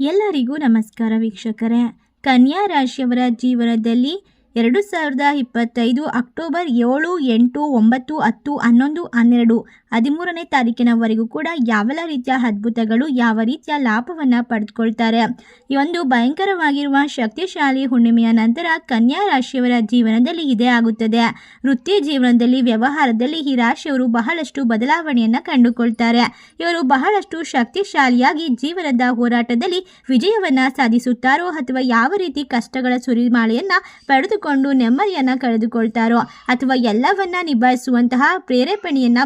ಎಲ್ಲರಿಗೂ ನಮಸ್ಕಾರ ವೀಕ್ಷಕರೇ. ಕನ್ಯಾ ರಾಶಿಯವರ ಜೀವನದಲ್ಲಿ ಎರಡು ಸಾವಿರದ ಇಪ್ಪತ್ತೈದು ಅಕ್ಟೋಬರ್ ಏಳು ಎಂಟು ಒಂಬತ್ತು ಹತ್ತು ಹನ್ನೊಂದು ಹನ್ನೆರಡು ಹದಿಮೂರನೇ ತಾರೀಕಿನವರೆಗೂ ಕೂಡ ಯಾವೆಲ್ಲ ರೀತಿಯ ಅದ್ಭುತಗಳು, ಯಾವ ರೀತಿಯ ಲಾಭವನ್ನು ಪಡೆದುಕೊಳ್ತಾರೆ ಈ ಒಂದು ಭಯಂಕರವಾಗಿರುವ ಶಕ್ತಿಶಾಲಿ ಹುಣ್ಣಿಮೆಯ ನಂತರ ಕನ್ಯಾ ರಾಶಿಯವರ ಜೀವನದಲ್ಲಿ ಇದೇ ಆಗುತ್ತದೆ. ವೃತ್ತಿ ಜೀವನದಲ್ಲಿ, ವ್ಯವಹಾರದಲ್ಲಿ ಈ ರಾಶಿಯವರು ಬಹಳಷ್ಟು ಬದಲಾವಣೆಯನ್ನು ಕಂಡುಕೊಳ್ತಾರೆ. ಇವರು ಬಹಳಷ್ಟು ಶಕ್ತಿಶಾಲಿಯಾಗಿ ಜೀವನದ ಹೋರಾಟದಲ್ಲಿ ವಿಜಯವನ್ನು ಸಾಧಿಸುತ್ತಾರೋ ಅಥವಾ ಯಾವ ರೀತಿ ಕಷ್ಟಗಳ ಸುರಿಮಾಳೆಯನ್ನು ಪಡೆದುಕೊಂಡು ನೆಮ್ಮದಿಯನ್ನು ಕಳೆದುಕೊಳ್ತಾರೋ ಅಥವಾ ಎಲ್ಲವನ್ನ ನಿಭಾಯಿಸುವಂತಹ ಪ್ರೇರೇಪಣೆಯನ್ನ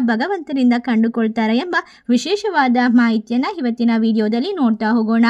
ಭಗವಂತನಿಂದ ಕಂಡುಕೊಳ್ತಾರೆ ಎಂಬ ವಿಶೇಷವಾದ ಮಾಹಿತಿಯನ್ನ ಇವತ್ತಿನ ವಿಡಿಯೋದಲ್ಲಿ ನೋಡ್ತಾ ಹೋಗೋಣ.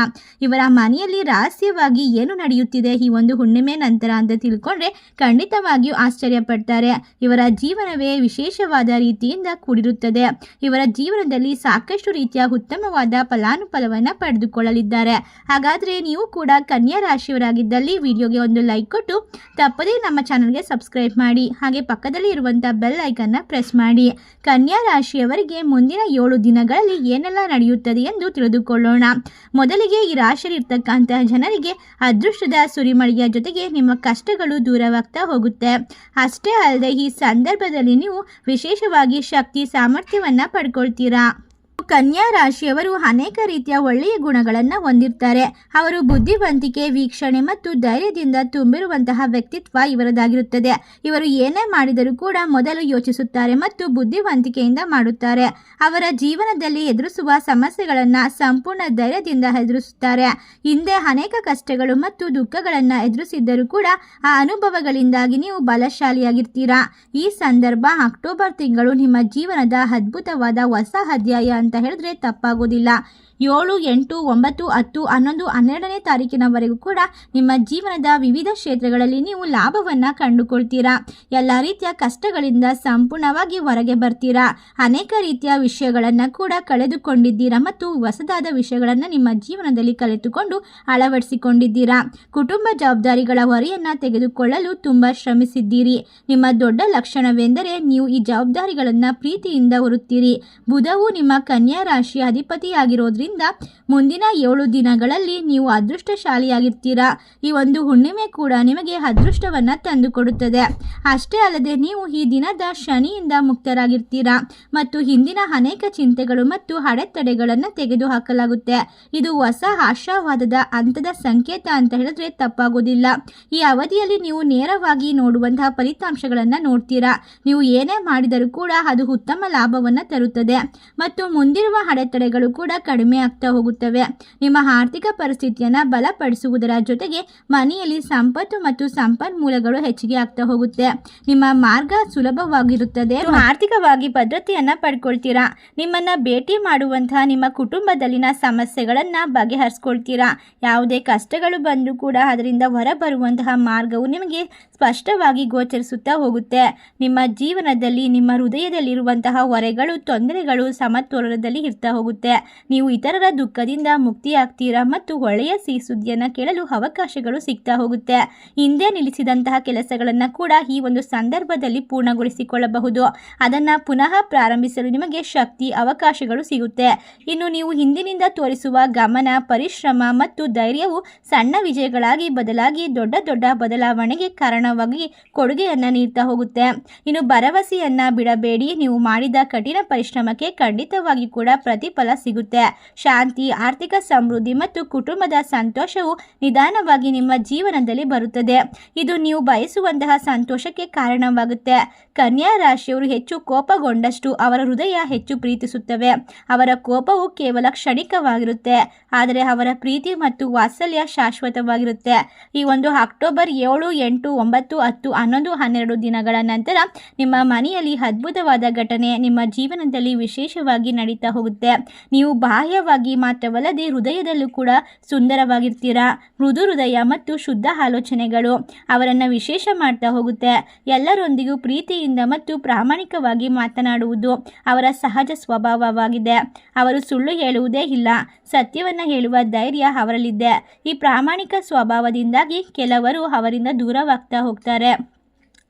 ಇವರ ಮನೆಯಲ್ಲಿ ರಹಸ್ಯವಾಗಿ ಏನು ನಡೆಯುತ್ತಿದೆ ಈ ಒಂದು ಹುಣ್ಣಿಮೆ ನಂತರ ಅಂತ ತಿಳ್ಕೊಂಡ್ರೆ ಖಂಡಿತವಾಗಿಯೂ ಆಶ್ಚರ್ಯ ಪಡ್ತಾರೆ ಇವರ ಜೀವನವೇ ವಿಶೇಷವಾದ ರೀತಿಯಿಂದ ಕೂಡಿರುತ್ತದೆ. ಇವರ ಜೀವನದಲ್ಲಿ ಸಾಕಷ್ಟು ರೀತಿಯ ಉತ್ತಮವಾದ ಫಲಾನುಫಲವನ್ನು ಪಡೆದುಕೊಳ್ಳಲಿದ್ದಾರೆ. ಹಾಗಾದರೆ ನೀವು ಕೂಡ ಕನ್ಯಾ ರಾಶಿಯವರಾಗಿದ್ದಲ್ಲಿ ವಿಡಿಯೋಗೆ ಒಂದು ಲೈಕ್ ಕೊಟ್ಟು ತಪ್ಪದೇ ನಮ್ಮ ಚಾನಲ್ಗೆ ಸಬ್ಸ್ಕ್ರೈಬ್ ಮಾಡಿ ಹಾಗೆ ಪಕ್ಕದಲ್ಲಿ ಇರುವಂಥ ಬೆಲ್ ಐಕನ್ನ ಪ್ರೆಸ್ ಮಾಡಿ. ಕನ್ಯಾ ರಾಶಿಯವರಿಗೆ ಮುಂದಿನ ಏಳು ದಿನಗಳಲ್ಲಿ ಏನೆಲ್ಲ ನಡೆಯುತ್ತದೆ ಎಂದು ತಿಳಿದುಕೊಳ್ಳೋಣ. ಮೊದಲಿಗೆ ಈ ರಾಶಿಯಲ್ಲಿರ್ತಕ್ಕಂತಹ ಜನರಿಗೆ ಅದೃಷ್ಟದ ಸುರಿಮಳೆಯ ಜೊತೆಗೆ ನಿಮ್ಮ ಕಷ್ಟಗಳು ದೂರವಾಗ್ತಾ ಹೋಗುತ್ತೆ. ಅಷ್ಟೇ ಅಲ್ಲದೆ ಈ ಸಂದರ್ಭದಲ್ಲಿ ನೀವು ವಿಶೇಷವಾಗಿ ಶಕ್ತಿ ಸಾಮರ್ಥ್ಯವನ್ನು ಪಡ್ಕೊಳ್ತೀರಾ. ಕನ್ಯಾ ರಾಶಿಯವರು ಅನೇಕ ರೀತಿಯ ಒಳ್ಳೆಯ ಗುಣಗಳನ್ನು ಹೊಂದಿರ್ತಾರೆ. ಅವರು ಬುದ್ಧಿವಂತಿಕೆ, ವೀಕ್ಷಣೆ ಮತ್ತು ಧೈರ್ಯದಿಂದ ತುಂಬಿರುವಂತಹ ವ್ಯಕ್ತಿತ್ವ ಇವರದಾಗಿರುತ್ತದೆ. ಇವರು ಏನೇ ಮಾಡಿದರೂ ಕೂಡ ಮೊದಲು ಯೋಚಿಸುತ್ತಾರೆ ಮತ್ತು ಬುದ್ಧಿವಂತಿಕೆಯಿಂದ ಮಾಡುತ್ತಾರೆ. ಅವರ ಜೀವನದಲ್ಲಿ ಎದುರಿಸುವ ಸಮಸ್ಯೆಗಳನ್ನು ಸಂಪೂರ್ಣ ಧೈರ್ಯದಿಂದ ಎದುರಿಸುತ್ತಾರೆ. ಹಿಂದೆ ಅನೇಕ ಕಷ್ಟಗಳು ಮತ್ತು ದುಃಖಗಳನ್ನು ಎದುರಿಸಿದ್ದರೂ ಕೂಡ ಆ ಅನುಭವಗಳಿಂದಾಗಿ ನೀವು ಬಲಶಾಲಿಯಾಗಿರ್ತೀರಾ? ಈ ಸಂದರ್ಭ ಅಕ್ಟೋಬರ್ ತಿಂಗಳು ನಿಮ್ಮ ಜೀವನದ ಅದ್ಭುತವಾದ ಹೊಸ ಅಧ್ಯಾಯ ಅಂತ ಹೇಳಿದ್ರೆ ತಪ್ಪಾಗೋದಿಲ್ಲ. ಏಳು ಎಂಟು ಒಂಬತ್ತು ಹತ್ತು ಹನ್ನೊಂದು ಹನ್ನೆರಡನೇ ತಾರೀಕಿನವರೆಗೂ ಕೂಡ ನಿಮ್ಮ ಜೀವನದ ವಿವಿಧ ಕ್ಷೇತ್ರಗಳಲ್ಲಿ ನೀವು ಲಾಭವನ್ನು ಕಂಡುಕೊಳ್ತೀರಾ? ಎಲ್ಲ ರೀತಿಯ ಕಷ್ಟಗಳಿಂದ ಸಂಪೂರ್ಣವಾಗಿ ಹೊರಗೆ ಬರ್ತೀರಾ? ಅನೇಕ ರೀತಿಯ ವಿಷಯಗಳನ್ನು ಕೂಡ ಕಳೆದುಕೊಂಡಿದ್ದೀರಾ ಮತ್ತು ಹೊಸದಾದ ವಿಷಯಗಳನ್ನು ನಿಮ್ಮ ಜೀವನದಲ್ಲಿ ಕಲಿತುಕೊಂಡು ಅಳವಡಿಸಿಕೊಂಡಿದ್ದೀರಾ? ಕುಟುಂಬ ಜವಾಬ್ದಾರಿಗಳ ಹೊರೆಯನ್ನು ತೆಗೆದುಕೊಳ್ಳಲು ತುಂಬ ಶ್ರಮಿಸಿದ್ದೀರಿ. ನಿಮ್ಮ ದೊಡ್ಡ ಲಕ್ಷಣವೆಂದರೆ ನೀವು ಈ ಜವಾಬ್ದಾರಿಗಳನ್ನು ಪ್ರೀತಿಯಿಂದ ಹೊರುತ್ತೀರಿ. ಬುಧವು ನಿಮ್ಮ ಕನ್ಯಾ ರಾಶಿಯ ಅಧಿಪತಿಯಾಗಿರೋದ್ರಿಂದ ಮುಂದಿನ ಏಳು ದಿನಗಳಲ್ಲಿ ನೀವು ಅದೃಷ್ಟಶಾಲಿಯಾಗಿರ್ತೀರಾ? ಈ ಒಂದು ಹುಣ್ಣಿಮೆ ಕೂಡ ನಿಮಗೆ ಅದೃಷ್ಟವನ್ನು ತಂದುಕೊಡುತ್ತದೆ. ಅಷ್ಟೇ ಅಲ್ಲದೆ ನೀವು ಈ ದಿನದ ಶನಿಯಿಂದ ಮುಕ್ತರಾಗಿರ್ತೀರಾ? ಮತ್ತು ಹಿಂದಿನ ಅನೇಕ ಚಿಂತೆಗಳು ಮತ್ತು ಅಡೆತಡೆಗಳನ್ನು ತೆಗೆದುಹಾಕಲಾಗುತ್ತೆ. ಇದು ಹೊಸ ಆಶಾವಾದದ ಹಂತದ ಸಂಕೇತ ಅಂತ ಹೇಳಿದ್ರೆ ತಪ್ಪಾಗೋದಿಲ್ಲ. ಈ ಅವಧಿಯಲ್ಲಿ ನೀವು ನೇರವಾಗಿ ನೋಡುವಂತಹ ಫಲಿತಾಂಶಗಳನ್ನು ನೋಡ್ತೀರಾ? ನೀವು ಏನೇ ಮಾಡಿದರೂ ಕೂಡ ಅದು ಉತ್ತಮ ಲಾಭವನ್ನು ತರುತ್ತದೆ. ಮತ್ತು ಮುಂದಿರುವ ಅಡೆತಡೆಗಳು ಕೂಡ ಕಡಿಮೆ ಆಗ್ತಾ ಹೋಗುತ್ತವೆ. ನಿಮ್ಮ ಆರ್ಥಿಕ ಪರಿಸ್ಥಿತಿಯನ್ನು ಬಲಪಡಿಸುವುದರ ಜೊತೆಗೆ ಮನೆಯಲ್ಲಿ ಸಂಪತ್ತು ಮತ್ತು ಸಂಪನ್ಮೂಲಗಳು ಹೆಚ್ಚಿಗೆ ಆಗ್ತಾ ಹೋಗುತ್ತೆ. ನಿಮ್ಮ ಮಾರ್ಗ ಸುಲಭವಾಗಿರುತ್ತದೆ. ಆರ್ಥಿಕವಾಗಿ ಭದ್ರತೆಯನ್ನ ಪಡ್ಕೊಳ್ತೀರಾ? ನಿಮ್ಮನ್ನ ಭೇಟಿ ಮಾಡುವಂತಹ ನಿಮ್ಮ ಕುಟುಂಬದಲ್ಲಿನ ಸಮಸ್ಯೆಗಳನ್ನ ಬಗೆಹರಿಸ್ಕೊಳ್ತೀರಾ? ಯಾವುದೇ ಕಷ್ಟಗಳು ಬಂದರೂ ಕೂಡ ಅದರಿಂದ ಹೊರಬರುವಂತಹ ಮಾರ್ಗವು ನಿಮಗೆ ಸ್ಪಷ್ಟವಾಗಿ ಗೋಚರಿಸುತ್ತಾ ಹೋಗುತ್ತೆ. ನಿಮ್ಮ ಜೀವನದಲ್ಲಿ, ನಿಮ್ಮ ಹೃದಯದಲ್ಲಿರುವಂತಹ ಹೊರೆಗಳು, ತೊಂದರೆಗಳು ಸಮತೋಲನದಲ್ಲಿ ಇರ್ತಾ ಹೋಗುತ್ತೆ. ನೀವು ಇತರರ ದುಃಖದಿಂದ ಮುಕ್ತಿಯಾಗ್ತೀರಾ ಮತ್ತು ಒಳ್ಳೆಯ ಸಿಹಿ ಸುದ್ದಿಯನ್ನು ಕೇಳಲು ಅವಕಾಶಗಳು ಸಿಗ್ತಾ ಹೋಗುತ್ತೆ. ಹಿಂದೆ ನಿಲ್ಲಿಸಿದಂತಹ ಕೆಲಸಗಳನ್ನು ಕೂಡ ಈ ಒಂದು ಸಂದರ್ಭದಲ್ಲಿ ಪೂರ್ಣಗೊಳಿಸಿಕೊಳ್ಳಬಹುದು. ಅದನ್ನು ಪುನಃ ಪ್ರಾರಂಭಿಸಲು ನಿಮಗೆ ಶಕ್ತಿ, ಅವಕಾಶಗಳು ಸಿಗುತ್ತೆ. ಇನ್ನು ನೀವು ಹಿಂದಿನಿಂದ ತೋರಿಸುವ ಗಮನ, ಪರಿಶ್ರಮ ಮತ್ತು ಧೈರ್ಯವು ಸಣ್ಣ ವಿಜಯಗಳಾಗಿ ಬದಲಾಗಿ ದೊಡ್ಡ ದೊಡ್ಡ ಬದಲಾವಣೆಗೆ ಕಾರಣವಾಗಿ ಕೊಡುಗೆಯನ್ನು ನೀಡ್ತಾ ಹೋಗುತ್ತೆ. ಇನ್ನು ಭರವಸೆಯನ್ನು ಬಿಡಬೇಡಿ. ನೀವು ಮಾಡಿದ ಕಠಿಣ ಪರಿಶ್ರಮಕ್ಕೆ ಖಂಡಿತವಾಗಿ ಕೂಡ ಪ್ರತಿಫಲ ಸಿಗುತ್ತೆ. ಶಾಂತಿ, ಆರ್ಥಿಕ ಸಮೃದ್ಧಿ ಮತ್ತು ಕುಟುಂಬದ ಸಂತೋಷವು ನಿಧಾನವಾಗಿ ನಿಮ್ಮ ಜೀವನದಲ್ಲಿ ಬರುತ್ತದೆ. ಇದು ನೀವು ಬಯಸುವಂತಹ ಸಂತೋಷಕ್ಕೆ ಕಾರಣವಾಗುತ್ತೆ. ಕನ್ಯಾ ರಾಶಿಯವರು ಹೆಚ್ಚು ಕೋಪಗೊಂಡಷ್ಟು ಅವರ ಹೃದಯ ಹೆಚ್ಚು ಪ್ರೀತಿಸುತ್ತವೆ. ಅವರ ಕೋಪವು ಕೇವಲ ಕ್ಷಣಿಕವಾಗಿರುತ್ತೆ. ಆದರೆ ಅವರ ಪ್ರೀತಿ ಮತ್ತು ವಾತ್ಸಲ್ಯ ಶಾಶ್ವತವಾಗಿರುತ್ತೆ. ಈ ಒಂದು ಅಕ್ಟೋಬರ್ ಏಳು, ಎಂಟು, ಒಂಬತ್ತು, ಹತ್ತು, ಹನ್ನೊಂದು, ಹನ್ನೆರಡು ದಿನಗಳ ನಂತರ ನಿಮ್ಮ ಮನೆಯಲ್ಲಿ ಅದ್ಭುತವಾದ ಘಟನೆ ನಿಮ್ಮ ಜೀವನದಲ್ಲಿ ವಿಶೇಷವಾಗಿ ನಡೀತಾ ಹೋಗುತ್ತೆ. ನೀವು ಬಾಹ್ಯವಾಗಿ ಮಾತ್ರವಲ್ಲದೆ ಹೃದಯದಲ್ಲೂ ಕೂಡ ಸುಂದರವಾಗಿರ್ತೀರಾ? ಮೃದು ಹೃದಯ ಮತ್ತು ಶುದ್ಧ ಆಲೋಚನೆಗಳು ಅವರನ್ನು ವಿಶೇಷ ಮಾಡ್ತಾ ಹೋಗುತ್ತೆ. ಎಲ್ಲರೊಂದಿಗೂ ಪ್ರೀತಿಯಿಂದ ಮತ್ತು ಪ್ರಾಮಾಣಿಕವಾಗಿ ಮಾತನಾಡುವುದು ಅವರ ಸಹಜ ಸ್ವಭಾವವಾಗಿದೆ. ಅವರು ಸುಳ್ಳು ಹೇಳುವುದೇ ಇಲ್ಲ, ಸತ್ಯವನ್ನು ಹೇಳುವ ಧೈರ್ಯ ಅವರಲ್ಲಿದೆ. ಈ ಪ್ರಾಮಾಣಿಕ ಸ್ವಭಾವದಿಂದಾಗಿ ಕೆಲವರು ಅವರಿಂದ ದೂರವಾಗ್ತಾ ಹೋಗ್ತಾರೆ.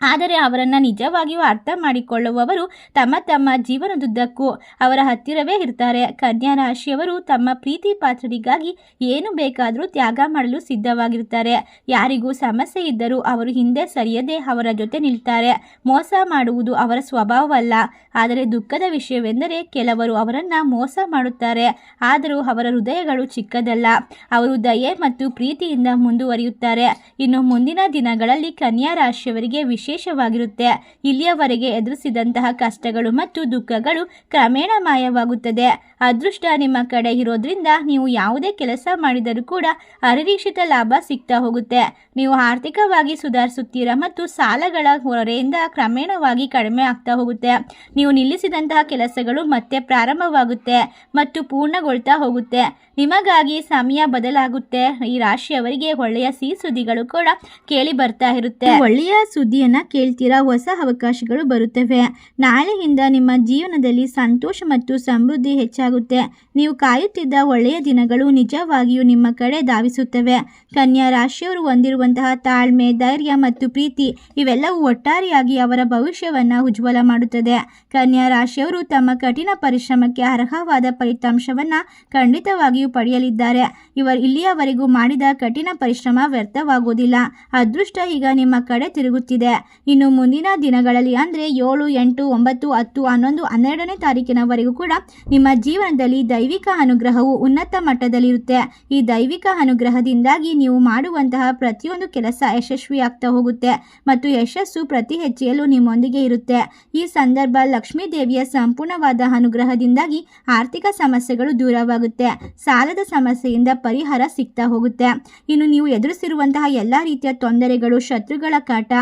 ಆದರೆ ಅವರನ್ನು ನಿಜವಾಗಿಯೂ ಅರ್ಥ ಮಾಡಿಕೊಳ್ಳುವವರು ತಮ್ಮ ತಮ್ಮ ಜೀವನದುದ್ದಕ್ಕೂ ಅವರ ಹತ್ತಿರವೇ ಇರ್ತಾರೆ. ಕನ್ಯಾ ರಾಶಿಯವರು ತಮ್ಮ ಪ್ರೀತಿ ಪಾತ್ರರಿಗಾಗಿ ಏನು ಬೇಕಾದರೂ ತ್ಯಾಗ ಮಾಡಲು ಸಿದ್ಧವಾಗಿರ್ತಾರೆ. ಯಾರಿಗೂ ಸಮಸ್ಯೆ ಇದ್ದರೂ ಅವರು ಹಿಂದೆ ಸರಿಯದೆ ಅವರ ಜೊತೆ ನಿಲ್ತಾರೆ. ಮೋಸ ಮಾಡುವುದು ಅವರ ಸ್ವಭಾವವಲ್ಲ. ಆದರೆ ದುಃಖದ ವಿಷಯವೆಂದರೆ ಕೆಲವರು ಅವರನ್ನು ಮೋಸ ಮಾಡುತ್ತಾರೆ. ಆದರೂ ಅವರ ಹೃದಯಗಳು ಚಿಕ್ಕದಲ್ಲ. ಅವರು ದಯೆ ಮತ್ತು ಪ್ರೀತಿಯಿಂದ ಮುಂದುವರಿಯುತ್ತಾರೆ. ಇನ್ನು ಮುಂದಿನ ದಿನಗಳಲ್ಲಿ ಕನ್ಯಾ ರಾಶಿಯವರಿಗೆ ವಿಶೇಷವಾಗಿರುತ್ತೆ. ಇಲ್ಲಿಯವರೆಗೆ ಎದುರಿಸಿದಂತಹ ಕಷ್ಟಗಳು ಮತ್ತು ದುಃಖಗಳು ಕ್ರಮೇಣ ಮಾಯವಾಗುತ್ತದೆ. ಅದೃಷ್ಟ ನಿಮ್ಮ ಕಡೆ ಇರೋದ್ರಿಂದ ನೀವು ಯಾವುದೇ ಕೆಲಸ ಮಾಡಿದರೂ ಕೂಡ ಅನಿರೀಕ್ಷಿತ ಲಾಭ ಸಿಗ್ತಾ ಹೋಗುತ್ತೆ. ನೀವು ಆರ್ಥಿಕವಾಗಿ ಸುಧಾರಿಸುತ್ತೀರಾ ಮತ್ತು ಸಾಲಗಳ ಹೊರೆಯಿಂದ ಕ್ರಮೇಣವಾಗಿ ಕಡಿಮೆ ಆಗ್ತಾ ಹೋಗುತ್ತೆ. ನೀವು ನಿಲ್ಲಿಸಿದಂತಹ ಕೆಲಸಗಳು ಮತ್ತೆ ಪ್ರಾರಂಭವಾಗುತ್ತೆ ಮತ್ತು ಪೂರ್ಣಗೊಳ್ತಾ ಹೋಗುತ್ತೆ. ನಿಮಗಾಗಿ ಸಮಯ ಬದಲಾಗುತ್ತೆ. ಈ ರಾಶಿಯವರಿಗೆ ಒಳ್ಳೆಯ ಸಿಹಿ ಸುದ್ದಿಗಳು ಕೂಡ ಕೇಳಿ ಬರ್ತಾ ಇರುತ್ತೆ. ಒಳ್ಳೆಯ ಸುದ್ದಿಯನ್ನ ಕೇಳ್ತೀರಾ? ಹೊಸ ಅವಕಾಶಗಳು ಬರುತ್ತವೆ. ನಾಳೆಯಿಂದ ನಿಮ್ಮ ಜೀವನದಲ್ಲಿ ಸಂತೋಷ ಮತ್ತು ಸಮೃದ್ಧಿ ಹೆಚ್ಚಾಗುತ್ತೆ ನೀವು ಕಾಯುತ್ತಿದ್ದ ಒಳ್ಳೆಯ ದಿನಗಳು ನಿಜವಾಗಿಯೂ ನಿಮ್ಮ ಕಡೆ ಧಾವಿಸುತ್ತವೆ. ಕನ್ಯಾ ರಾಶಿಯವರು ಹೊಂದಿರುವಂತಹ ತಾಳ್ಮೆ, ಧೈರ್ಯ ಮತ್ತು ಪ್ರೀತಿ ಇವೆಲ್ಲವೂ ಒಟ್ಟಾರೆಯಾಗಿ ಅವರ ಭವಿಷ್ಯವನ್ನು ಉಜ್ವಲ ಮಾಡುತ್ತದೆ. ಕನ್ಯಾ ರಾಶಿಯವರು ತಮ್ಮ ಕಠಿಣ ಪರಿಶ್ರಮಕ್ಕೆ ಅರ್ಹವಾದ ಫಲಿತಾಂಶವನ್ನು ಖಂಡಿತವಾಗಿಯೂ ಪಡೆಯಲಿದ್ದಾರೆ. ಇವರು ಇಲ್ಲಿಯವರೆಗೂ ಮಾಡಿದ ಕಠಿಣ ಪರಿಶ್ರಮ ವ್ಯರ್ಥವಾಗುವುದಿಲ್ಲ ಅದೃಷ್ಟ ಈಗ ನಿಮ್ಮ ಕಡೆ ತಿರುಗುತ್ತಿದೆ. ಇನ್ನು ಮುಂದಿನ ದಿನಗಳಲ್ಲಿ ಅಂದರೆ ಏಳು, ಎಂಟು, ಒಂಬತ್ತು, ಹತ್ತು, ಹನ್ನೊಂದು, ಹನ್ನೆರಡನೇ ತಾರೀಕಿನವರೆಗೂ ಕೂಡ ನಿಮ್ಮ ಜೀವನದಲ್ಲಿ ದೈವಿಕ ಅನುಗ್ರಹವು ಉನ್ನತ ಮಟ್ಟದಲ್ಲಿರುತ್ತೆ. ಈ ದೈವಿಕ ಅನುಗ್ರಹದಿಂದಾಗಿ ನೀವು ಮಾಡುವಂತಹ ಪ್ರತಿಯೊಂದು ಕೆಲಸ ಯಶಸ್ವಿಯಾಗ್ತಾ ಹೋಗುತ್ತೆ ಮತ್ತು ಯಶಸ್ಸು ಪ್ರತಿ ಹೆಜ್ಜೆಯಲ್ಲೂ ನಿಮ್ಮೊಂದಿಗೆ ಇರುತ್ತೆ. ಈ ಸಂದರ್ಭ ಲಕ್ಷ್ಮೀ ದೇವಿಯ ಸಂಪೂರ್ಣವಾದ ಅನುಗ್ರಹದಿಂದಾಗಿ ಆರ್ಥಿಕ ಸಮಸ್ಯೆಗಳು ದೂರವಾಗುತ್ತೆ. ಸಾಲದ ಸಮಸ್ಯೆಯಿಂದ ಪರಿಹಾರ ಸಿಗ್ತಾ ಹೋಗುತ್ತೆ. ಇನ್ನು ನೀವು ಎದುರಿಸಿರುವಂತಹ ಎಲ್ಲ ರೀತಿಯ ತೊಂದರೆಗಳು, ಶತ್ರುಗಳ ಕಾಟ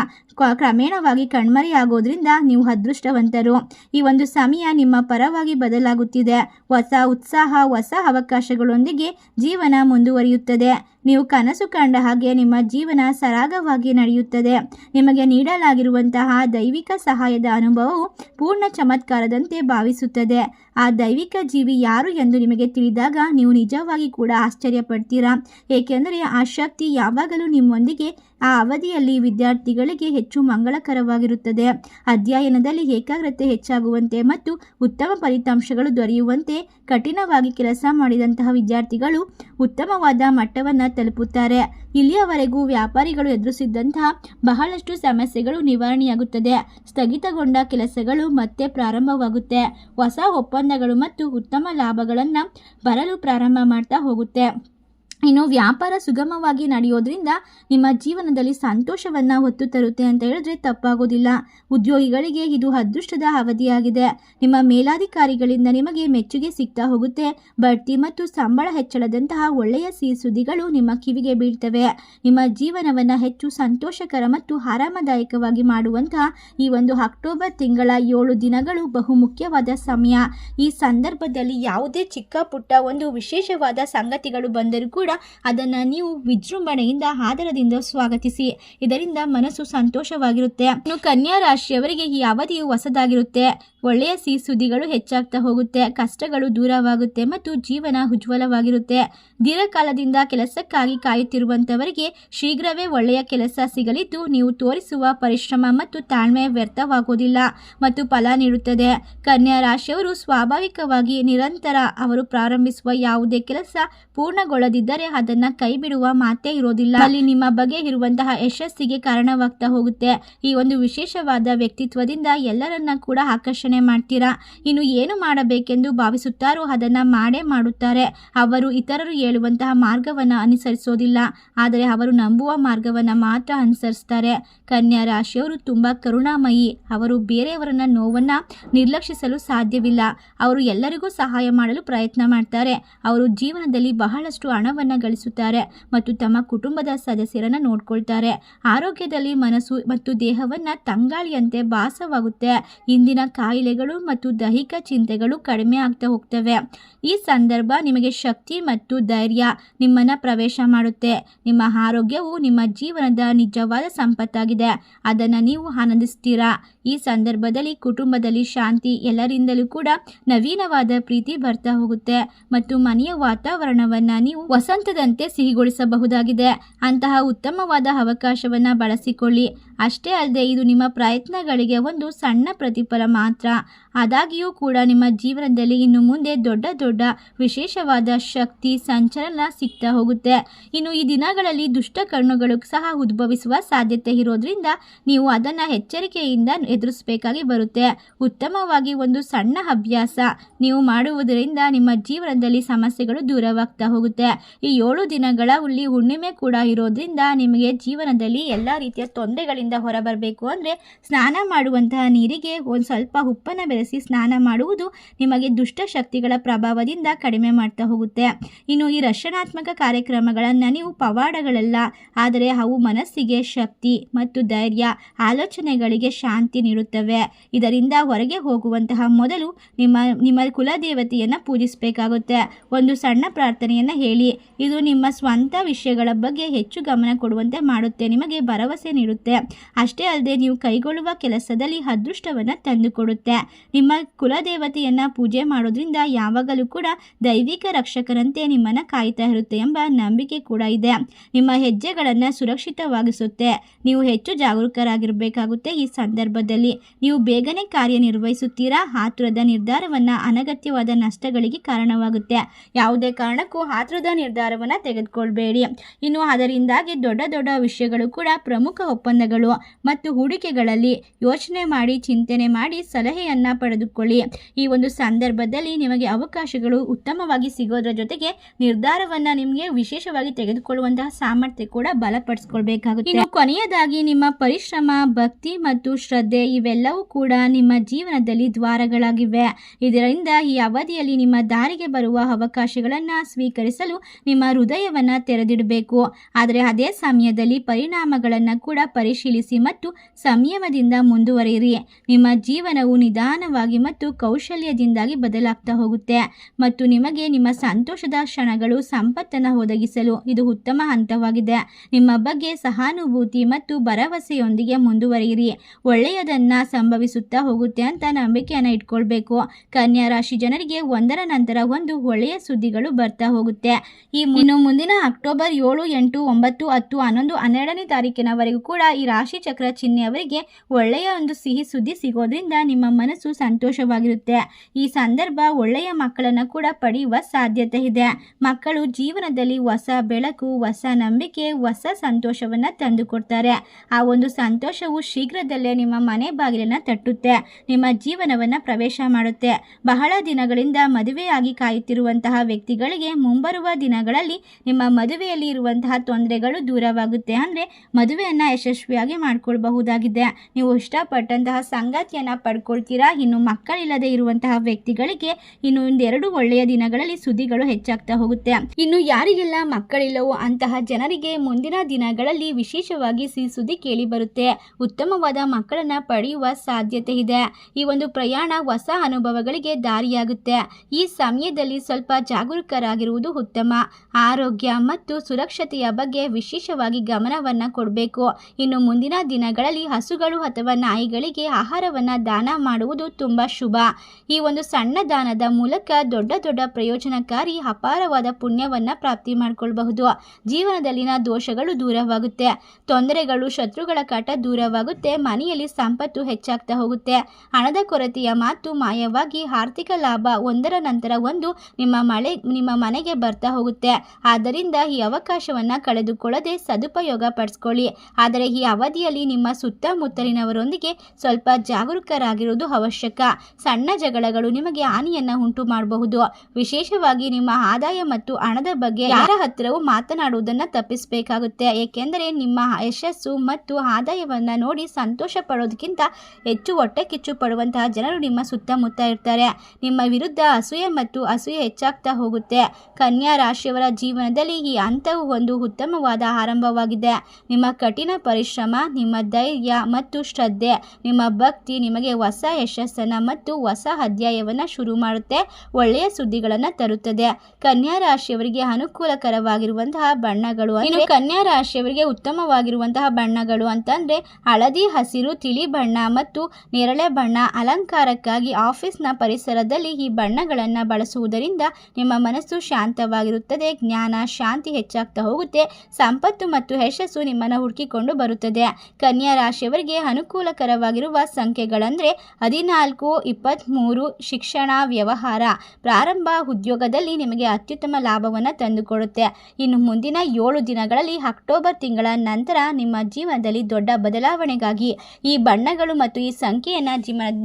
ಕ್ರಮೇಣವಾಗಿ ಕಣ್ಮರೆಯಾಗೋದ್ರಿಂದ ನೀವು ಅದೃಷ್ಟವಂತರು. ಈ ಒಂದು ಸಮಯ ನಿಮ್ಮ ಪರವಾಗಿ ಬದಲಾಗುತ್ತಿದೆ. ಹೊಸ ಉತ್ಸಾಹ ಹೊಸ ಅವಕಾಶಗಳೊಂದಿಗೆ ಜೀವನ ಮುಂದುವರಿಯುತ್ತದೆ. ನೀವು ಕನಸು ಕಂಡ ಹಾಗೆ ನಿಮ್ಮ ಜೀವನ ಸರಾಗವಾಗಿ ನಡೆಯುತ್ತದೆ. ನಿಮಗೆ ನೀಡಲಾಗಿರುವಂತಹ ದೈವಿಕ ಸಹಾಯದ ಅನುಭವವು ಪೂರ್ಣ ಚಮತ್ಕಾರದಂತೆ ಭಾವಿಸುತ್ತದೆ. ಆ ದೈವಿಕ ಜೀವಿ ಯಾರು ಎಂದು ನಿಮಗೆ ತಿಳಿದಾಗ ನೀವು ನಿಜವಾಗಿ ಕೂಡ ಆಶ್ಚರ್ಯ ಪಡ್ತೀರಾ ಏಕೆಂದರೆ ಆ ಶಕ್ತಿ ಯಾವಾಗಲೂ ನಿಮ್ಮೊಂದಿಗೆ, ಆ ಅವಧಿಯಲ್ಲಿ ವಿದ್ಯಾರ್ಥಿಗಳಿಗೆ ಹೆಚ್ಚು ಮಂಗಳಕರವಾಗಿರುತ್ತದೆ. ಅಧ್ಯಯನದಲ್ಲಿ ಏಕಾಗ್ರತೆ ಹೆಚ್ಚಾಗುವಂತೆ ಮತ್ತು ಉತ್ತಮ ಫಲಿತಾಂಶಗಳು ದೊರೆಯುವಂತೆ ಕಠಿಣವಾಗಿ ಕೆಲಸ ಮಾಡಿದಂತಹ ವಿದ್ಯಾರ್ಥಿಗಳು ಉತ್ತಮವಾದ ಮಟ್ಟವನ್ನು ತಲುಪುತ್ತಾರೆ. ಇಲ್ಲಿಯವರೆಗೂ ವ್ಯಾಪಾರಿಗಳು ಎದುರಿಸಿದ್ದಂತಹ ಬಹಳಷ್ಟು ಸಮಸ್ಯೆಗಳು ನಿವಾರಣೆಯಾಗುತ್ತದೆ. ಸ್ಥಗಿತಗೊಂಡ ಕೆಲಸಗಳು ಮತ್ತೆ ಪ್ರಾರಂಭವಾಗುತ್ತೆ. ಹೊಸ ಒಪ್ಪಂದಗಳು ಮತ್ತು ಉತ್ತಮ ಲಾಭಗಳನ್ನು ಬರಲು ಪ್ರಾರಂಭ ಮಾಡ್ತಾ ಹೋಗುತ್ತೆ. ಇನ್ನು ವ್ಯಾಪಾರ ಸುಗಮವಾಗಿ ನಡೆಯೋದ್ರಿಂದ ನಿಮ್ಮ ಜೀವನದಲ್ಲಿ ಸಂತೋಷವನ್ನು ಹೊತ್ತು ತರುತ್ತೆ ಅಂತ ಹೇಳಿದ್ರೆ ತಪ್ಪಾಗೋದಿಲ್ಲ. ಉದ್ಯೋಗಿಗಳಿಗೆ ಇದು ಅದೃಷ್ಟದ ಅವಧಿಯಾಗಿದೆ. ನಿಮ್ಮ ಮೇಲಾಧಿಕಾರಿಗಳಿಂದ ನಿಮಗೆ ಮೆಚ್ಚುಗೆ ಸಿಗ್ತಾ ಹೋಗುತ್ತೆ. ಬಡ್ತಿ ಮತ್ತು ಸಂಬಳ ಹೆಚ್ಚಳದಂತಹ ಒಳ್ಳೆಯ ಸಿಹಿ ಸುದ್ದಿಗಳು ನಿಮ್ಮ ಕಿವಿಗೆ ಬೀಳ್ತವೆ. ನಿಮ್ಮ ಜೀವನವನ್ನು ಹೆಚ್ಚು ಸಂತೋಷಕರ ಮತ್ತು ಆರಾಮದಾಯಕವಾಗಿ ಮಾಡುವಂತಹ ಈ ಒಂದು ಅಕ್ಟೋಬರ್ ತಿಂಗಳ ಏಳು ದಿನಗಳು ಬಹುಮುಖ್ಯವಾದ ಸಮಯ. ಈ ಸಂದರ್ಭದಲ್ಲಿ ಯಾವುದೇ ಚಿಕ್ಕ ಪುಟ್ಟ ಒಂದು ವಿಶೇಷವಾದ ಸಂಗತಿಗಳು ಬಂದರೂ ಕೂಡ ಅದನ್ನು ನೀವು ವಿಜೃಂಭಣೆಯಿಂದ ಆದರದಿಂದ ಸ್ವಾಗತಿಸಿ. ಇದರಿಂದ ಮನಸ್ಸು ಸಂತೋಷವಾಗಿರುತ್ತೆ. ಇನ್ನು ಕನ್ಯಾ ರಾಶಿಯವರಿಗೆ ಈ ಅವಧಿಯು ಹೊಸದಾಗಿರುತ್ತೆ. ಒಳ್ಳೆಯ ಸಿಹಿ ಸುದ್ದಿಗಳು ಹೆಚ್ಚಾಗ್ತಾ ಹೋಗುತ್ತೆ. ಕಷ್ಟಗಳು ದೂರವಾಗುತ್ತೆ ಮತ್ತು ಜೀವನ ಉಜ್ವಲವಾಗಿರುತ್ತೆ. ದೀರ್ಘಕಾಲದಿಂದ ಕೆಲಸಕ್ಕಾಗಿ ಕಾಯುತ್ತಿರುವಂತವರಿಗೆ ಶೀಘ್ರವೇ ಒಳ್ಳೆಯ ಕೆಲಸ ಸಿಗಲಿದ್ದು, ನೀವು ತೋರಿಸುವ ಪರಿಶ್ರಮ ಮತ್ತು ತಾಳ್ಮೆ ವ್ಯರ್ಥವಾಗುವುದಿಲ್ಲ ಮತ್ತು ಫಲ ನೀಡುತ್ತದೆ. ಕನ್ಯಾ ರಾಶಿಯವರು ಸ್ವಾಭಾವಿಕವಾಗಿ ನಿರಂತರ ಅವರು ಪ್ರಾರಂಭಿಸುವ ಯಾವುದೇ ಕೆಲಸ ಪೂರ್ಣಗೊಳ್ಳದಿದ್ದರೆ ಅದನ್ನ ಕೈ ಬಿಡುವ ಮಾತೇ ಇರೋದಿಲ್ಲ. ಅಲ್ಲಿ ನಿಮ್ಮ ಬಗೆ ಇರುವಂತಹ ಯಶಸ್ಸಿಗೆ ಕಾರಣವಾಗ್ತಾ ಹೋಗುತ್ತೆ. ಈ ಒಂದು ವಿಶೇಷವಾದ ವ್ಯಕ್ತಿತ್ವದಿಂದ ಎಲ್ಲರನ್ನ ಕೂಡ ಆಕರ್ಷಣೆ ಮಾಡ್ತೀರಾ? ಇನ್ನು ಏನು ಮಾಡಬೇಕೆಂದು ಭಾವಿಸುತ್ತಾರೋ ಅದನ್ನ ಮಾಡೇ ಮಾಡುತ್ತಾರೆ. ಅವರು ಇತರರು ಹೇಳುವಂತಹ ಮಾರ್ಗವನ್ನ ಅನುಸರಿಸೋದಿಲ್ಲ. ಆದರೆ ಅವರು ನಂಬುವ ಮಾರ್ಗವನ್ನ ಮಾತ್ರ ಅನುಸರಿಸ್ತಾರೆ. ಕನ್ಯಾ ರಾಶಿಯವರು ತುಂಬಾ ಕರುಣಾಮಯಿ. ಅವರು ಬೇರೆಯವರನ್ನ ನೋವನ್ನ ನಿರ್ಲಕ್ಷಿಸಲು ಸಾಧ್ಯವಿಲ್ಲ. ಅವರು ಎಲ್ಲರಿಗೂ ಸಹಾಯ ಮಾಡಲು ಪ್ರಯತ್ನ ಮಾಡ್ತಾರೆ. ಅವರು ಜೀವನದಲ್ಲಿ ಬಹಳಷ್ಟು ಹಣವನ್ನು ಗಳಿಸುತ್ತಾರೆ ಮತ್ತು ತಮ್ಮ ಕುಟುಂಬದ ಸದಸ್ಯರನ್ನು ನೋಡ್ಕೊಳ್ತಾರೆ. ಆರೋಗ್ಯದಲ್ಲಿ ಮನಸ್ಸು ಮತ್ತು ದೇಹವನ್ನು ತಂಗಾಳಿಯಂತೆ ಭಾಸವಾಗುತ್ತೆ. ಇಂದಿನ ಕಾಯಿಲೆಗಳು ಮತ್ತು ದೈಹಿಕ ಚಿಂತೆಗಳು ಕಡಿಮೆ ಆಗ್ತಾ ಹೋಗ್ತವೆ. ಈ ಸಂದರ್ಭ ನಿಮಗೆ ಶಕ್ತಿ ಮತ್ತು ಧೈರ್ಯ ನಿಮ್ಮನ್ನು ಪ್ರವೇಶ ಮಾಡುತ್ತೆ. ನಿಮ್ಮ ಆರೋಗ್ಯವು ನಿಮ್ಮ ಜೀವನದ ನಿಜವಾದ ಸಂಪತ್ತಾಗಿದೆ. ಅದನ್ನು ನೀವು ಆನಂದಿಸ್ತೀರಾ? ಈ ಸಂದರ್ಭದಲ್ಲಿ ಕುಟುಂಬದಲ್ಲಿ ಶಾಂತಿ ಎಲ್ಲರಿಂದಲೂ ಕೂಡ ನವೀನವಾದ ಪ್ರೀತಿ ಬರ್ತಾ ಹೋಗುತ್ತೆ. ಮತ್ತು ಮನೆಯ ವಾತಾವರಣವನ್ನು ನೀವು ವಸಂತದಂತೆ ಸಿಹಿಗೊಳಿಸಬಹುದಾಗಿದೆ. ಅಂತಹ ಉತ್ತಮವಾದ ಅವಕಾಶವನ್ನ ಬಳಸಿಕೊಳ್ಳಿ. ಅಷ್ಟೇ ಅಲ್ಲದೆ ಇದು ನಿಮ್ಮ ಪ್ರಯತ್ನಗಳಿಗೆ ಒಂದು ಸಣ್ಣ ಪ್ರತಿಫಲ ಮಾತ್ರ. ಆದಾಗಿಯೂ ಕೂಡ ನಿಮ್ಮ ಜೀವನದಲ್ಲಿ ಇನ್ನು ಮುಂದೆ ದೊಡ್ಡ ದೊಡ್ಡ ವಿಶೇಷವಾದ ಶಕ್ತಿ, ಸಂಚಲನ ಸಿಗ್ತಾ ಹೋಗುತ್ತೆ. ಇನ್ನು ಈ ದಿನಗಳಲ್ಲಿ ದುಷ್ಟ ಕಣ್ಣುಗಳು ಸಹ ಉದ್ಭವಿಸುವ ಸಾಧ್ಯತೆ ಇರೋದ್ರಿಂದ ನೀವು ಅದನ್ನು ಎಚ್ಚರಿಕೆಯಿಂದ ಎದುರಿಸಬೇಕಾಗಿ ಬರುತ್ತೆ. ಉತ್ತಮವಾಗಿ ಒಂದು ಸಣ್ಣ ಅಭ್ಯಾಸ. ನೀವು ಮಾಡುವುದರಿಂದ ನಿಮ್ಮ ಜೀವನದಲ್ಲಿ ಸಮಸ್ಯೆಗಳು ದೂರವಾಗ್ತಾ ಹೋಗುತ್ತೆ. ಈ ಏಳು ದಿನಗಳ ಹುಲ್ಲಿ ಹುಣ್ಣಿಮೆ ಕೂಡ ಇರೋದ್ರಿಂದ ನಿಮಗೆ ಜೀವನದಲ್ಲಿ ಎಲ್ಲ ರೀತಿಯ ತೊಂದರೆಗಳಿಂದ ಹೊರಬರಬೇಕು ಅಂದರೆ ಸ್ನಾನ ಮಾಡುವಂತಹ ನೀರಿಗೆ ಒಂದು ಸ್ವಲ್ಪ ಉಪ್ಪನ್ನು ಬೆರೆಸಿ ಸ್ನಾನ ಮಾಡುವುದು ನಿಮಗೆ ದುಷ್ಟಶಕ್ತಿಗಳ ಪ್ರಭಾವದಿಂದ ಕಡಿಮೆ ಮಾಡ್ತಾ ಹೋಗುತ್ತೆ. ಇನ್ನು ಈ ರಕ್ಷಣಾತ್ಮಕ ಕಾರ್ಯಕ್ರಮಗಳನ್ನು ನೀವು ಪವಾಡಗಳಲ್ಲ, ಆದರೆ ಅವು ಮನಸ್ಸಿಗೆ ಶಕ್ತಿ ಮತ್ತು ಧೈರ್ಯ, ಆಲೋಚನೆಗಳಿಗೆ ಶಾಂತಿ ನೀಡುತ್ತವೆ. ಇದರಿಂದ ಹೊರಗೆ ಹೋಗುವಂತಹ ಮೊದಲು ನಿಮ್ಮ ನಿಮ್ಮ ಕುಲದೇವತೆಯನ್ನು ಪೂಜಿಸಬೇಕಾಗುತ್ತೆ. ಒಂದು ಸಣ್ಣ ಪ್ರಾರ್ಥನೆಯನ್ನು ಹೇಳಿ, ಇದು ನಿಮ್ಮ ಸ್ವಂತ ವಿಷಯಗಳ ಬಗ್ಗೆ ಹೆಚ್ಚು ಗಮನ ಕೊಡುವಂತೆ ಮಾಡುತ್ತೆ, ನಿಮಗೆ ಭರವಸೆ ನೀಡುತ್ತೆ. ಅಷ್ಟೇ ಅಲ್ಲದೆ ನೀವು ಕೈಗೊಳ್ಳುವ ಕೆಲಸದಲ್ಲಿ ಅದೃಷ್ಟವನ್ನು ತಂದುಕೊಡುತ್ತೆ. ನಿಮ್ಮ ಕುಲದೇವತೆಯನ್ನು ಪೂಜೆ ಮಾಡೋದ್ರಿಂದ ಯಾವಾಗಲೂ ಕೂಡ ದೈವಿಕ ರಕ್ಷಕರಂತೆ ನಿಮ್ಮನ್ನು ಕಾಯ್ತಾ ಇರುತ್ತೆ ಎಂಬ ನಂಬಿಕೆ ಕೂಡ ಇದೆ. ನಿಮ್ಮ ಹೆಜ್ಜೆಗಳನ್ನು ಸುರಕ್ಷಿತವಾಗಿಸುತ್ತೆ. ನೀವು ಹೆಚ್ಚು ಜಾಗರೂಕರಾಗಿರಬೇಕಾಗುತ್ತೆ ಈ ಸಂದರ್ಭದಲ್ಲಿ. ನೀವು ಬೇಗನೆ ಕಾರ್ಯನಿರ್ವಹಿಸುತ್ತೀರಾ? ಆತುರದ ನಿರ್ಧಾರವನ್ನು ಅನಗತ್ಯವಾದ ನಷ್ಟಗಳಿಗೆ ಕಾರಣವಾಗುತ್ತೆ. ಯಾವುದೇ ಕಾರಣಕ್ಕೂ ಹಾತ್ರದ ನಿರ್ಧಾರವನ್ನು ತೆಗೆದುಕೊಳ್ಬೇಡಿ. ಇನ್ನು ಅದರಿಂದಾಗಿ ದೊಡ್ಡ ದೊಡ್ಡ ವಿಷಯಗಳು ಕೂಡ ಪ್ರಮುಖ ಒಪ್ಪಂದಗಳು ಮತ್ತು ಹೂಡಿಕೆಗಳಲ್ಲಿ ಯೋಚನೆ ಮಾಡಿ, ಚಿಂತನೆ ಮಾಡಿ ಸಲಹೆಯನ್ನು ಪಡೆದುಕೊಳ್ಳಿ. ಈ ಒಂದು ಸಂದರ್ಭದಲ್ಲಿ ನಿಮಗೆ ಅವಕಾಶಗಳು ಉತ್ತಮವಾಗಿ ಸಿಗೋದ್ರ ಜೊತೆಗೆ ನಿರ್ಧಾರವನ್ನು ನಿಮಗೆ ವಿಶೇಷವಾಗಿ ತೆಗೆದುಕೊಳ್ಳುವಂತಹ ಸಾಮರ್ಥ್ಯ ಕೂಡ ಬಲಪಡಿಸ್ಕೊಳ್ಬೇಕಾಗುತ್ತೆ. ಇನ್ನು ಕೊನೆಯದಾಗಿ ನಿಮ್ಮ ಪರಿಶ್ರಮ, ಭಕ್ತಿ ಮತ್ತು ಶ್ರದ್ಧೆ ಇವೆಲ್ಲವೂ ಕೂಡ ನಿಮ್ಮ ಜೀವನದಲ್ಲಿ ದ್ವಾರಗಳಾಗಿವೆ. ಇದರಿಂದ ಈ ಅವಧಿಯಲ್ಲಿ ನಿಮ್ಮ ದಾರಿಗೆ ಬರುವ ಅವಕಾಶಗಳನ್ನು ಸ್ವೀಕರಿಸಲು ನಿಮ್ಮ ಹೃದಯವನ್ನು ತೆರೆದಿಡಬೇಕು. ಆದರೆ ಅದೇ ಸಮಯದಲ್ಲಿ ಪರಿಣಾಮಗಳನ್ನು ಕೂಡ ಪರಿಶೀಲಿಸಿ. ಮತ್ತು ಸಂಯಮದಿಂದ ಮುಂದುವರಿಯಿರಿ. ನಿಮ್ಮ ಜೀವನವು ನಿಧಾನವಾಗಿ ಮತ್ತು ಕೌಶಲ್ಯದಿಂದಾಗಿ ಬದಲಾಗ್ತಾ ಹೋಗುತ್ತೆ ಮತ್ತು ನಿಮಗೆ ನಿಮ್ಮ ಸಂತೋಷದ ಕ್ಷಣಗಳು ಸಂಪತ್ತನ್ನು ಒದಗಿಸಲು ಇದು ಉತ್ತಮ ಹಂತವಾಗಿದೆ. ನಿಮ್ಮ ಬಗ್ಗೆ ಸಹಾನುಭೂತಿ ಮತ್ತು ಭರವಸೆಯೊಂದಿಗೆ ಮುಂದುವರಿಯಿರಿ. ಒಳ್ಳೆಯದನ್ನ ಸಂಭವಿಸುತ್ತಾ ಹೋಗುತ್ತೆ ಅಂತ ನಂಬಿಕೆಯನ್ನು ಇಟ್ಕೊಳ್ಬೇಕು. ಕನ್ಯಾ ರಾಶಿ ಜನರಿಗೆ ಒಂದರ ನಂತರ ಒಂದು ಒಳ್ಳೆಯ ಸುದ್ದಿಗಳು ಬರ್ತಾ ಹೋಗುತ್ತೆ. ಈ ಇನ್ನು ಮುಂದಿನ ಅಕ್ಟೋಬರ್ ಏಳು ಎಂಟು ಒಂಬತ್ತು ಹತ್ತು ಹನ್ನೊಂದು ಹನ್ನೆರಡನೇ ತಾರೀಕಿನವರೆಗೂ ಕೂಡ ಈ ಚಕ್ರ ಚಿಹ್ನೆಯವರಿಗೆ ಒಳ್ಳೆಯ ಒಂದು ಸಿಹಿ ಸುದ್ದಿ ಸಿಗೋದ್ರಿಂದ ನಿಮ್ಮ ಮನಸ್ಸು ಸಂತೋಷವಾಗಿರುತ್ತೆ. ಈ ಸಂದರ್ಭ ಒಳ್ಳೆಯ ಮಕ್ಕಳನ್ನು ಕೂಡ ಪಡೆಯುವ ಸಾಧ್ಯತೆ ಇದೆ. ಮಕ್ಕಳು ಜೀವನದಲ್ಲಿ ಹೊಸ ಬೆಳಕು, ಹೊಸ ನಂಬಿಕೆ, ಹೊಸ ಸಂತೋಷವನ್ನು ತಂದುಕೊಡ್ತಾರೆ. ಆ ಒಂದು ಸಂತೋಷವು ಶೀಘ್ರದಲ್ಲೇ ನಿಮ್ಮ ಮನೆ ಬಾಗಿಲನ್ನು ತಟ್ಟುತ್ತೆ. ನಿಮ್ಮ ಜೀವನವನ್ನು ಪ್ರವೇಶ ಮಾಡುತ್ತೆ. ಬಹಳ ದಿನಗಳಿಂದ ಮದುವೆಯಾಗಿ ಕಾಯುತ್ತಿರುವಂತಹ ವ್ಯಕ್ತಿಗಳಿಗೆ ಮುಂಬರುವ ದಿನಗಳಲ್ಲಿ ನಿಮ್ಮ ಮದುವೆಯಲ್ಲಿ ಇರುವಂತಹ ತೊಂದರೆಗಳು ದೂರವಾಗುತ್ತೆ. ಅಂದರೆ ಮದುವೆಯನ್ನು ಯಶಸ್ವಿಯಾಗಿ ಮಾಡ್ಕೊಳ್ಬಹುದಾಗಿದೆ. ನೀವು ಇಷ್ಟಪಟ್ಟಂತಹ ಸಂಗಾತಿಯನ್ನು ಪಡ್ಕೊಳ್ತೀರಾ? ಇನ್ನು ಮಕ್ಕಳಿಲ್ಲದೆ ಇರುವಂತಹ ವ್ಯಕ್ತಿಗಳಿಗೆ ಇನ್ನು ಒಂದೆರಡು ಒಳ್ಳೆಯ ದಿನಗಳಲ್ಲಿ ಸುದ್ದಿಗಳು ಹೆಚ್ಚಾಗ್ತಾ ಹೋಗುತ್ತೆ. ಇನ್ನು ಯಾರಿಗೆಲ್ಲ ಮಕ್ಕಳಿಲ್ಲವೋ ಅಂತಹ ಜನರಿಗೆ ಮುಂದಿನ ದಿನಗಳಲ್ಲಿ ವಿಶೇಷವಾಗಿ ಸಿ ಸುದ್ದಿ ಕೇಳಿ ಬರುತ್ತೆ. ಉತ್ತಮವಾದ ಮಕ್ಕಳನ್ನ ಪಡೆಯುವ ಸಾಧ್ಯತೆ ಇದೆ. ಈ ಒಂದು ಪ್ರಯಾಣ ಹೊಸ ಅನುಭವಗಳಿಗೆ ದಾರಿಯಾಗುತ್ತೆ. ಈ ಸಮಯದಲ್ಲಿ ಸ್ವಲ್ಪ ಜಾಗರೂಕರಾಗಿರುವುದು ಉತ್ತಮ. ಆರೋಗ್ಯ ಮತ್ತು ಸುರಕ್ಷತೆಯ ಬಗ್ಗೆ ವಿಶೇಷವಾಗಿ ಗಮನವನ್ನು ಕೊಡಬೇಕು. ಇನ್ನು ಮುಂದಿನ ದಿನಗಳಲ್ಲಿ ಹಸುಗಳು ಅಥವಾ ನಾಯಿಗಳಿಗೆ ಆಹಾರವನ್ನು ದಾನ ಮಾಡುವುದು ತುಂಬ ಶುಭ. ಈ ಒಂದು ಸಣ್ಣ ದಾನದ ಮೂಲಕ ದೊಡ್ಡ ದೊಡ್ಡ ಪ್ರಯೋಜನಕಾರಿ ಅಪಾರವಾದ ಪುಣ್ಯವನ್ನು ಪ್ರಾಪ್ತಿ ಮಾಡಿಕೊಳ್ಬಹುದು. ಜೀವನದಲ್ಲಿನ ದೋಷಗಳು ದೂರವಾಗುತ್ತೆ. ತೊಂದರೆಗಳು ಶತ್ರುಗಳ ಕಾಟ ದೂರವಾಗುತ್ತೆ. ಮನೆಯಲ್ಲಿ ಸಂಪತ್ತು ಹೆಚ್ಚಾಗ್ತಾ ಹೋಗುತ್ತೆ. ಹಣದ ಕೊರತೆಯ ಮಾತು ಮಾಯವಾಗಿ ಆರ್ಥಿಕ ಲಾಭ ಒಂದರ ನಂತರ ಒಂದು ನಿಮ್ಮ ಮಳೆ, ನಿಮ್ಮ ಮನೆಗೆ ಬರ್ತಾ ಹೋಗುತ್ತೆ. ಆದ್ದರಿಂದ ಈ ಅವಕಾಶವನ್ನು ಕಳೆದುಕೊಳ್ಳದೆ ಸದುಪಯೋಗ ಪಡಿಸ್ಕೊಳ್ಳಿ. ಆದರೆ ಈ ಅವಧಿಯಲ್ಲಿ ನಿಮ್ಮ ಸುತ್ತಮುತ್ತಲಿನವರೊಂದಿಗೆ ಸ್ವಲ್ಪ ಜಾಗರೂಕರಾಗಿರುವುದು ಅವಶ್ಯಕ. ಸಣ್ಣ ಜಗಳಗಳು ನಿಮಗೆ ಹಾನಿಯನ್ನು ಉಂಟು ಮಾಡಬಹುದು ವಿಶೇಷವಾಗಿ ನಿಮ್ಮ ಆದಾಯ ಮತ್ತು ಹಣದ ಬಗ್ಗೆ ಯಾರ ಹತ್ತಿರವೂ ಮಾತನಾಡುವುದನ್ನು ತಪ್ಪಿಸಬೇಕಾಗುತ್ತೆ. ಏಕೆಂದರೆ ನಿಮ್ಮ ಯಶಸ್ಸು ಮತ್ತು ಆದಾಯವನ್ನು ನೋಡಿ ಸಂತೋಷ ಪಡೋದಕ್ಕಿಂತ ಹೆಚ್ಚು ಹೊಟ್ಟೆ ಕಿಚ್ಚು ಪಡುವಂತಹ ಜನರು ನಿಮ್ಮ ಸುತ್ತಮುತ್ತ ಇರ್ತಾರೆ. ನಿಮ್ಮ ವಿರುದ್ಧ ಅಸೂಯೆ ಮತ್ತು ಅಸೂಯೆ ಹೆಚ್ಚಾಗ್ತಾ ಹೋಗುತ್ತೆ. ಕನ್ಯಾ ರಾಶಿಯವರ ಜೀವನದಲ್ಲಿ ಈ ಹಂತವು ಒಂದು ಉತ್ತಮವಾದ ಆರಂಭವಾಗಿದೆ. ನಿಮ್ಮ ಕಠಿಣ ಪರಿಶ್ರಮ ನಿಮ್ಮ ಧೈರ್ಯ ಮತ್ತು ಶ್ರದ್ಧೆ. ನಿಮ್ಮ ಭಕ್ತಿ ನಿಮಗೆ ಹೊಸ ಯಶಸ್ಸನ್ನು ಮತ್ತು ಹೊಸ ಅಧ್ಯಾಯವನ್ನು ಶುರು ಮಾಡುತ್ತೆ, ಒಳ್ಳೆಯ ಸುದ್ದಿಗಳನ್ನು ತರುತ್ತದೆ. ಕನ್ಯಾ ರಾಶಿಯವರಿಗೆ ಅನುಕೂಲಕರವಾಗಿರುವಂತಹ ಬಣ್ಣಗಳು ಇನ್ನು ಕನ್ಯಾ ರಾಶಿಯವರಿಗೆ ಉತ್ತಮವಾಗಿರುವಂತಹ ಬಣ್ಣಗಳು ಅಂತಂದ್ರೆ ಹಳದಿ, ಹಸಿರು, ತಿಳಿ ಬಣ್ಣ ಮತ್ತು ನೇರಳೆ ಬಣ್ಣ. ಅಲಂಕಾರಕ್ಕಾಗಿ ಆಫೀಸ್ನ ಪರಿಸರದಲ್ಲಿ ಈ ಬಣ್ಣಗಳನ್ನು ಬಳಸುವುದರಿಂದ ನಿಮ್ಮ ಮನಸ್ಸು ಶಾಂತವಾಗಿರುತ್ತದೆ, ಜ್ಞಾನ, ಶಾಂತಿ ಹೆಚ್ಚಾಗ್ತಾ ಹೋಗುತ್ತೆ, ಸಂಪತ್ತು ಮತ್ತು ಯಶಸ್ಸು ನಿಮ್ಮನ್ನು ಹುಡುಕಿಕೊಂಡು ಬರುತ್ತದೆ. ಕನ್ಯಾ ರಾಶಿಯವರಿಗೆ ಅನುಕೂಲಕರವಾಗಿರುವ ಸಂಖ್ಯೆಗಳಂದರೆ ಹದಿನಾಲ್ಕು ಇಪ್ಪತ್ತ್ಮೂರು ಶಿಕ್ಷಣ, ವ್ಯವಹಾರ. ಪ್ರಾರಂಭ ಉದ್ಯೋಗದಲ್ಲಿ ನಿಮಗೆ ಅತ್ಯುತ್ತಮ ಲಾಭವನ್ನು ತಂದುಕೊಡುತ್ತೆ. ಇನ್ನು ಮುಂದಿನ ಏಳು ದಿನಗಳಲ್ಲಿ ಅಕ್ಟೋಬರ್ ತಿಂಗಳ ನಂತರ ನಿಮ್ಮ ಜೀವನದಲ್ಲಿ ದೊಡ್ಡ ಬದಲಾವಣೆಗಾಗಿ ಈ ಬಣ್ಣಗಳು ಮತ್ತು ಈ ಸಂಖ್ಯೆಯನ್ನು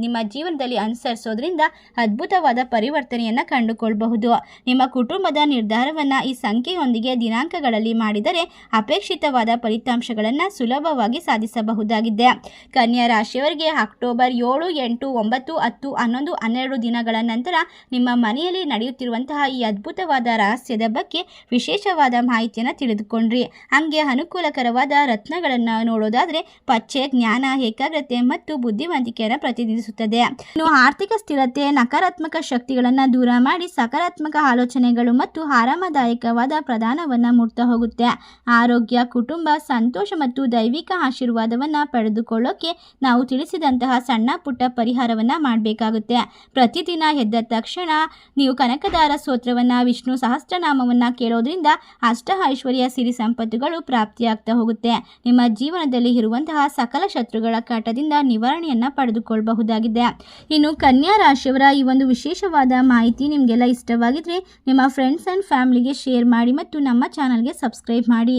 ನಿಮ್ಮ ಜೀವನದಲ್ಲಿ ಅನುಸರಿಸೋದ್ರಿಂದ ಅದ್ಭುತವಾದ ಪರಿವರ್ತನೆಯನ್ನು ಕಂಡುಕೊಳ್ಬಹುದು. ನಿಮ್ಮ ಕುಟುಂಬದ ನಿರ್ಧಾರವನ್ನು ಈ ಸಂಖ್ಯೆಯೊಂದಿಗೆ ದಿನಾಂಕಗಳಲ್ಲಿ ಮಾಡಿದರೆ ಅಪೇಕ್ಷಿತವಾದ ಫಲಿತಾಂಶಗಳನ್ನು ಸುಲಭವಾಗಿ ಸಾಧಿಸಬಹುದಾಗಿದೆ. ಕನ್ಯಾ ರಾಶಿಯವರಿಗೆ ಅಕ್ಟೋಬರ್ ಏಳು, ಎಂಟು, ಒಂಬತ್ತು, ಹತ್ತು, ಹನ್ನೊಂದು, ಹನ್ನೆರಡು ದಿನಗಳ ನಂತರ ನಿಮ್ಮ ಮನೆಯಲ್ಲಿ ನಡೆಯುತ್ತಿರುವಂತಹ ಈ ಅದ್ಭುತವಾದ ರಹಸ್ಯದ ಬಗ್ಗೆ ವಿಶೇಷವಾದ ಮಾಹಿತಿಯನ್ನು ತಿಳಿದುಕೊಂಡ್ರಿ. ಹಂಗೆ ಅನುಕೂಲಕರವಾದ ರತ್ನಗಳನ್ನು ನೋಡೋದಾದರೆ ಪಚ್ಚೆ, ಜ್ಞಾನ, ಏಕಾಗ್ರತೆ ಮತ್ತು ಬುದ್ಧಿವಂತಿಕೆಯನ್ನು ಪ್ರತಿನಿಧಿಸುತ್ತದೆ. ಇನ್ನು ಆರ್ಥಿಕ ಸ್ಥಿರತೆ, ನಕಾರಾತ್ಮಕ ಶಕ್ತಿಗಳನ್ನು ದೂರ ಮಾಡಿ ಸಕಾರಾತ್ಮಕ ಆಲೋಚನೆಗಳು ಮತ್ತು ಆರಾಮದಾಯಕವಾದ ಪ್ರಧಾನವನ್ನು ಮುಟ್ತಾ ಹೋಗುತ್ತೆ. ಆರೋಗ್ಯ, ಕುಟುಂಬ, ಸಂತೋಷ ಮತ್ತು ದೈವಿಕ ಆಶೀರ್ವಾದವನ್ನು ಪಡೆದುಕೊಳ್ಳೋಕೆ ನಾವು ತಿಳಿಸಿದಂತಹ ಸಣ್ಣ ಪುಟ್ಟ ಪರಿಹಾರವನ್ನು ಮಾಡಬೇಕಾಗುತ್ತೆ. ಪ್ರತಿದಿನ ಎದ್ದ ತಕ್ಷಣ ನೀವು ಕನಕದಾರ ಸ್ತೋತ್ರವನ್ನು, ವಿಷ್ಣು ಸಹಸ್ರನಾಮವನ್ನು ಕೇಳೋದ್ರಿಂದ ಅಷ್ಟ ಐಶ್ವರ್ಯ ಸಿರಿ ಸಂಪತ್ತುಗಳು ಪ್ರಾಪ್ತಿಯಾಗ್ತಾ ಹೋಗುತ್ತೆ. ನಿಮ್ಮ ಜೀವನದಲ್ಲಿ ಇರುವಂತಹ ಸಕಲ ಶತ್ರುಗಳ ಕಾಟದಿಂದ ನಿವಾರಣೆಯನ್ನು ಪಡೆದುಕೊಳ್ಳಬಹುದಾಗಿದೆ. ಇನ್ನು ಕನ್ಯಾ ರಾಶಿಯವರ ಈ ಒಂದು ವಿಶೇಷವಾದ ಮಾಹಿತಿ ನಿಮಗೆಲ್ಲ ಇಷ್ಟವಾಗಿದ್ರೆ ನಿಮ್ಮ ಫ್ರೆಂಡ್ಸ್ ಆ್ಯಂಡ್ ಫ್ಯಾಮಿಲಿಗೆ ಶೇರ್ ಮಾಡಿ ಮತ್ತು ನಮ್ಮ ಚಾನಲ್ಗೆ ಸಬ್ಸ್ಕ್ರೈಬ್ ಮಾಡಿ.